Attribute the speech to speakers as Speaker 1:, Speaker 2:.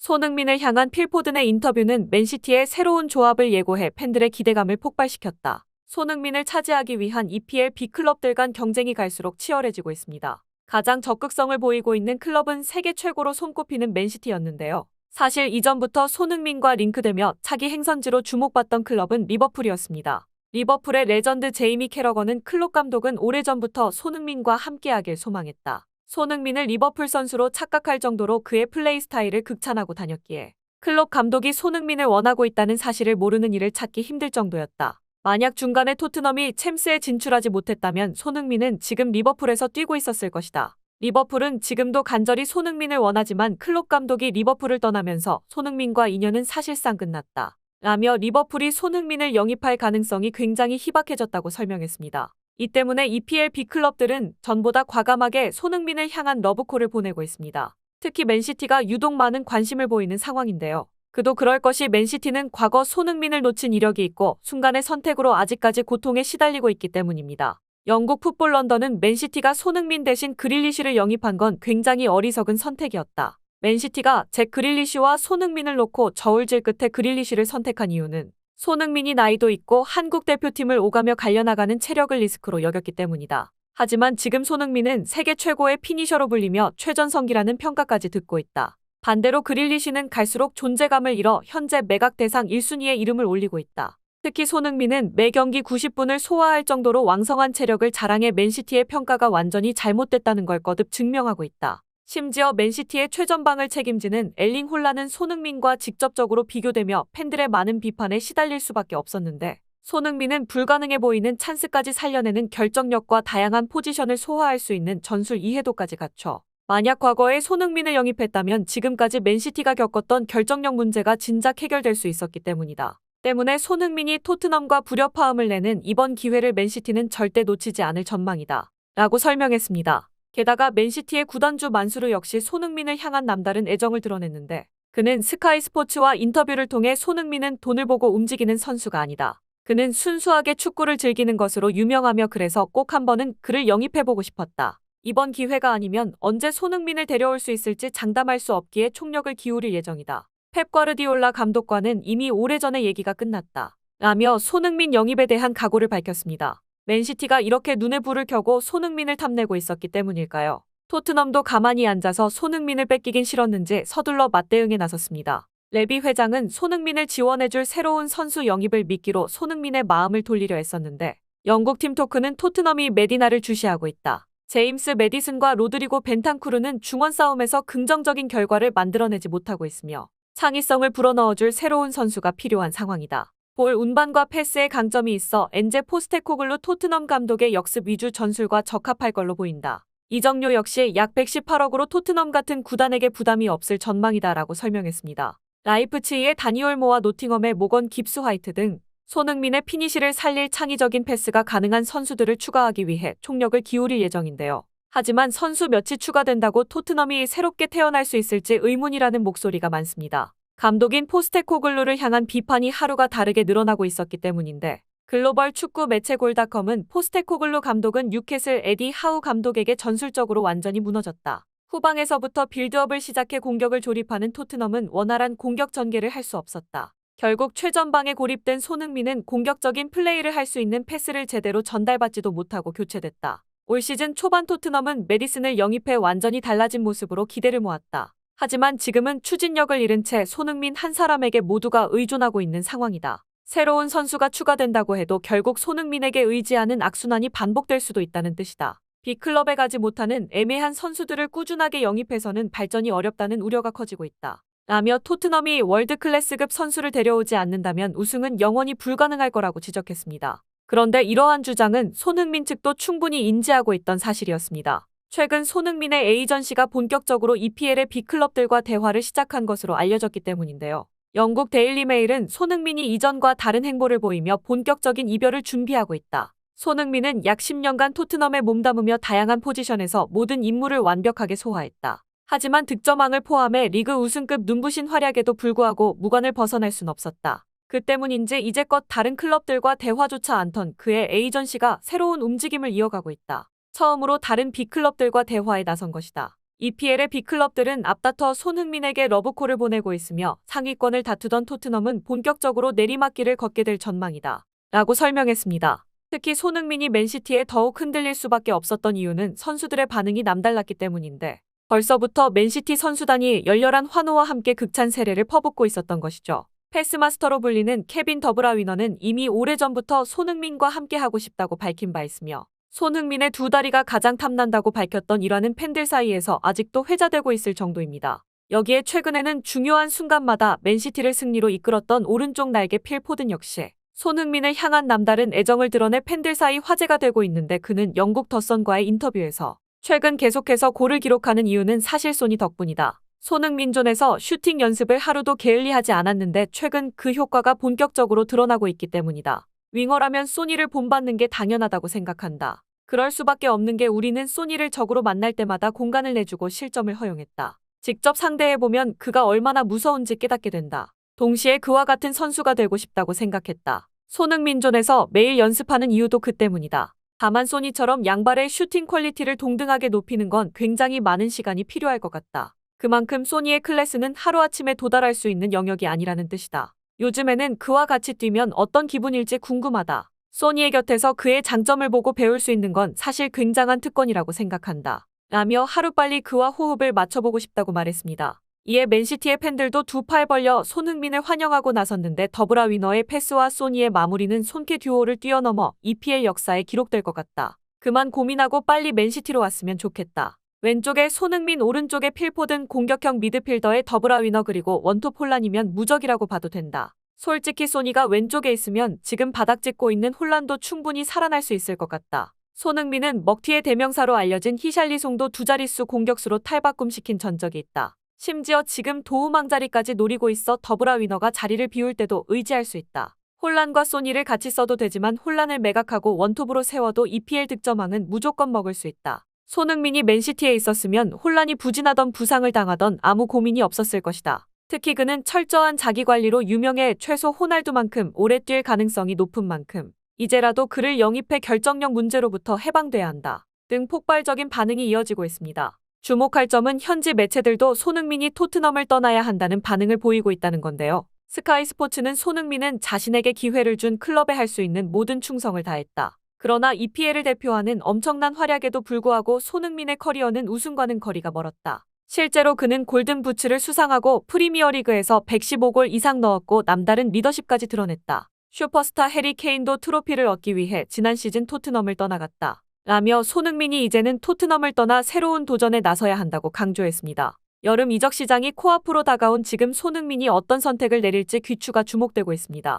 Speaker 1: 손흥민을 향한 필포든의 인터뷰는 맨시티의 새로운 조합을 예고해 팬들의 기대감을 폭발시켰다. 손흥민을 차지하기 위한 EPL B클럽들 간 경쟁이 갈수록 치열해지고 있습니다. 가장 적극성을 보이고 있는 클럽은 세계 최고로 손꼽히는 맨시티였는데요. 사실 이전부터 손흥민과 링크되며 차기 행선지로 주목받던 클럽은 리버풀이었습니다. 리버풀의 레전드 제이미 캐러건은 클롭 감독은 오래전부터 손흥민과 함께하길 소망했다. 손흥민을 리버풀 선수로 착각할 정도로 그의 플레이 스타일을 극찬하고 다녔기에 클롭 감독이 손흥민을 원하고 있다는 사실을 모르는 이를 찾기 힘들 정도였다. 만약 중간에 토트넘이 챔스에 진출하지 못했다면 손흥민은 지금 리버풀에서 뛰고 있었을 것이다. 리버풀은 지금도 간절히 손흥민을 원하지만 클롭 감독이 리버풀을 떠나면서 손흥민과 인연은 사실상 끝났다. 라며 리버풀이 손흥민을 영입할 가능성이 굉장히 희박해졌다고 설명했습니다. 이 때문에 EPL B클럽들은 전보다 과감하게 손흥민을 향한 러브콜을 보내고 있습니다. 특히 맨시티가 유독 많은 관심을 보이는 상황인데요. 그도 그럴 것이 맨시티는 과거 손흥민을 놓친 이력이 있고 순간의 선택으로 아직까지 고통에 시달리고 있기 때문입니다. 영국 풋볼 런던은 맨시티가 손흥민 대신 그릴리시를 영입한 건 굉장히 어리석은 선택이었다. 맨시티가 잭 그릴리시와 손흥민을 놓고 저울질 끝에 그릴리시를 선택한 이유는 손흥민이 나이도 있고 한국 대표팀을 오가며 갈려나가는 체력을 리스크로 여겼기 때문이다. 하지만 지금 손흥민은 세계 최고의 피니셔로 불리며 최전성기라는 평가까지 듣고 있다. 반대로 그릴리시는 갈수록 존재감을 잃어 현재 매각 대상 1순위에 이름을 올리고 있다. 특히 손흥민은 매 경기 90분을 소화할 정도로 왕성한 체력을 자랑해 맨시티의 평가가 완전히 잘못됐다는 걸 거듭 증명하고 있다. 심지어 맨시티의 최전방을 책임지는 엘링 홀라는 손흥민과 직접적으로 비교되며 팬들의 많은 비판에 시달릴 수밖에 없었는데 손흥민은 불가능해 보이는 찬스까지 살려내는 결정력과 다양한 포지션을 소화할 수 있는 전술 이해도까지 갖춰 만약 과거에 손흥민을 영입했다면 지금까지 맨시티가 겪었던 결정력 문제가 진작 해결될 수 있었기 때문이다. 때문에 손흥민이 토트넘과 불협화음을 내는 이번 기회를 맨시티는 절대 놓치지 않을 전망이다. 라고 설명했습니다. 게다가 맨시티의 구단주 만수르 역시 손흥민을 향한 남다른 애정을 드러냈는데 그는 스카이 스포츠와 인터뷰를 통해 손흥민은 돈을 보고 움직이는 선수가 아니다. 그는 순수하게 축구를 즐기는 것으로 유명하며 그래서 꼭 한 번은 그를 영입해보고 싶었다. 이번 기회가 아니면 언제 손흥민을 데려올 수 있을지 장담할 수 없기에 총력을 기울일 예정이다. 펩 과르디올라 감독과는 이미 오래전에 얘기가 끝났다. 라며 손흥민 영입에 대한 각오를 밝혔습니다. 맨시티가 이렇게 눈에 불을 켜고 손흥민을 탐내고 있었기 때문일까요? 토트넘도 가만히 앉아서 손흥민을 뺏기긴 싫었는지 서둘러 맞대응에 나섰습니다. 레비 회장은 손흥민을 지원해줄 새로운 선수 영입을 미끼로 손흥민의 마음을 돌리려 했었는데 영국 팀 토크는 토트넘이 메디나를 주시하고 있다. 제임스 메디슨과 로드리고 벤탄쿠르는 중원 싸움에서 긍정적인 결과를 만들어내지 못하고 있으며 창의성을 불어넣어줄 새로운 선수가 필요한 상황이다. 볼 운반과 패스의 강점이 있어 엔제 포스테코글루 토트넘 감독의 역습 위주 전술과 적합할 걸로 보인다. 이정료 역시 약 118억으로 토트넘 같은 구단에게 부담이 없을 전망이다라고 설명했습니다. 라이프치히의 다니올모와 노팅엄의 모건 깁스 화이트 등 손흥민의 피니시를 살릴 창의적인 패스가 가능한 선수들을 추가하기 위해 총력을 기울일 예정인데요. 하지만 선수 몇이 추가된다고 토트넘이 새롭게 태어날 수 있을지 의문이라는 목소리가 많습니다. 감독인 포스테코글루를 향한 비판이 하루가 다르게 늘어나고 있었기 때문인데 글로벌 축구 매체 골닷컴은 포스테코글루 감독은 뉴캐슬 에디 하우 감독에게 전술적으로 완전히 무너졌다. 후방에서부터 빌드업을 시작해 공격을 조립하는 토트넘은 원활한 공격 전개를 할 수 없었다. 결국 최전방에 고립된 손흥민은 공격적인 플레이를 할 수 있는 패스를 제대로 전달받지도 못하고 교체됐다. 올 시즌 초반 토트넘은 메디슨을 영입해 완전히 달라진 모습으로 기대를 모았다. 하지만 지금은 추진력을 잃은 채 손흥민 한 사람에게 모두가 의존하고 있는 상황이다. 새로운 선수가 추가된다고 해도 결국 손흥민에게 의지하는 악순환이 반복될 수도 있다는 뜻이다. B클럽에 가지 못하는 애매한 선수들을 꾸준하게 영입해서는 발전이 어렵다는 우려가 커지고 있다. 라며 토트넘이 월드클래스급 선수를 데려오지 않는다면 우승은 영원히 불가능할 거라고 지적했습니다. 그런데 이러한 주장은 손흥민 측도 충분히 인지하고 있던 사실이었습니다. 최근 손흥민의 에이전시가 본격적으로 EPL의 B클럽들과 대화를 시작한 것으로 알려졌기 때문인데요. 영국 데일리 메일은 손흥민이 이전과 다른 행보를 보이며 본격적인 이별을 준비하고 있다. 손흥민은 약 10년간 토트넘에 몸담으며 다양한 포지션에서 모든 임무를 완벽하게 소화했다. 하지만 득점왕을 포함해 리그 우승급 눈부신 활약에도 불구하고 무관을 벗어날 순 없었다. 그 때문인지 이제껏 다른 클럽들과 대화조차 않던 그의 에이전시가 새로운 움직임을 이어가고 있다. 처음으로 다른 B클럽들과 대화에 나선 것이다. EPL의 빅클럽들은 앞다퉈 손흥민에게 러브콜을 보내고 있으며 상위권을 다투던 토트넘은 본격적으로 내리막길을 걷게 될 전망이다. 라고 설명했습니다. 특히 손흥민이 맨시티에 더욱 흔들릴 수밖에 없었던 이유는 선수들의 반응이 남달랐기 때문인데 벌써부터 맨시티 선수단이 열렬한 환호와 함께 극찬 세례를 퍼붓고 있었던 것이죠. 패스마스터로 불리는 케빈 더브라위너는 이미 오래전부터 손흥민과 함께 하고 싶다고 밝힌 바 있으며 손흥민의 두 다리가 가장 탐난다고 밝혔던 일화는 팬들 사이에서 아직도 회자되고 있을 정도입니다. 여기에 최근에는 중요한 순간마다 맨시티를 승리로 이끌었던 오른쪽 날개 필 포든 역시 손흥민을 향한 남다른 애정을 드러내 팬들 사이 화제가 되고 있는데 그는 영국 더선과의 인터뷰에서 최근 계속해서 골을 기록하는 이유는 사실 소니 덕분이다. 손흥민존에서 슈팅 연습을 하루도 게을리하지 않았는데 최근 그 효과가 본격적으로 드러나고 있기 때문이다. 윙어라면 소니를 본받는 게 당연하다고 생각한다. 그럴 수밖에 없는 게 우리는 소니를 적으로 만날 때마다 공간을 내주고 실점을 허용했다. 직접 상대해보면 그가 얼마나 무서운지 깨닫게 된다. 동시에 그와 같은 선수가 되고 싶다고 생각했다. 손흥민존에서 매일 연습하는 이유도 그 때문이다. 다만 소니처럼 양발의 슈팅 퀄리티를 동등하게 높이는 건 굉장히 많은 시간이 필요할 것 같다. 그만큼 소니의 클래스는 하루아침에 도달할 수 있는 영역이 아니라는 뜻이다. 요즘에는 그와 같이 뛰면 어떤 기분일지 궁금하다. 소니의 곁에서 그의 장점을 보고 배울 수 있는 건 사실 굉장한 특권이라고 생각한다. 라며 하루빨리 그와 호흡을 맞춰보고 싶다고 말했습니다. 이에 맨시티의 팬들도 두 팔 벌려 손흥민을 환영하고 나섰는데 더브라 위너의 패스와 소니의 마무리는 손캐 듀오를 뛰어넘어 EPL 역사에 기록될 것 같다. 그만 고민하고 빨리 맨시티로 왔으면 좋겠다. 왼쪽에 손흥민 오른쪽에 필포든 공격형 미드필더의 더브라 위너 그리고 원톱 혼란이면 무적이라고 봐도 된다. 솔직히 소니가 왼쪽에 있으면 지금 바닥 짚고 있는 혼란도 충분히 살아날 수 있을 것 같다. 손흥민은 먹튀의 대명사로 알려진 히샬리송도 두 자릿수 공격수로 탈바꿈시킨 전적이 있다. 심지어 지금 도우망 자리까지 노리고 있어 더브라 위너가 자리를 비울 때도 의지할 수 있다. 혼란과 소니를 같이 써도 되지만 혼란을 매각하고 원톱으로 세워도 EPL 득점왕은 무조건 먹을 수 있다. 손흥민이 맨시티에 있었으면 혼란이 부진하던 부상을 당하던 아무 고민이 없었을 것이다. 특히 그는 철저한 자기관리로 유명해 최소 호날두만큼 오래 뛸 가능성이 높은 만큼 이제라도 그를 영입해 결정력 문제로부터 해방돼야 한다. 등 폭발적인 반응이 이어지고 있습니다. 주목할 점은 현지 매체들도 손흥민이 토트넘을 떠나야 한다는 반응을 보이고 있다는 건데요. 스카이 스포츠는 손흥민은 자신에게 기회를 준 클럽에 할 수 있는 모든 충성을 다했다. 그러나 EPL을 대표하는 엄청난 활약에도 불구하고 손흥민의 커리어는 우승과는 거리가 멀었다. 실제로 그는 골든 부츠를 수상하고 프리미어리그에서 115골 이상 넣었고 남다른 리더십까지 드러냈다. 슈퍼스타 해리 케인도 트로피를 얻기 위해 지난 시즌 토트넘을 떠나갔다. 라며 손흥민이 이제는 토트넘을 떠나 새로운 도전에 나서야 한다고 강조했습니다. 여름 이적 시장이 코앞으로 다가온 지금 손흥민이 어떤 선택을 내릴지 귀추가 주목되고 있습니다.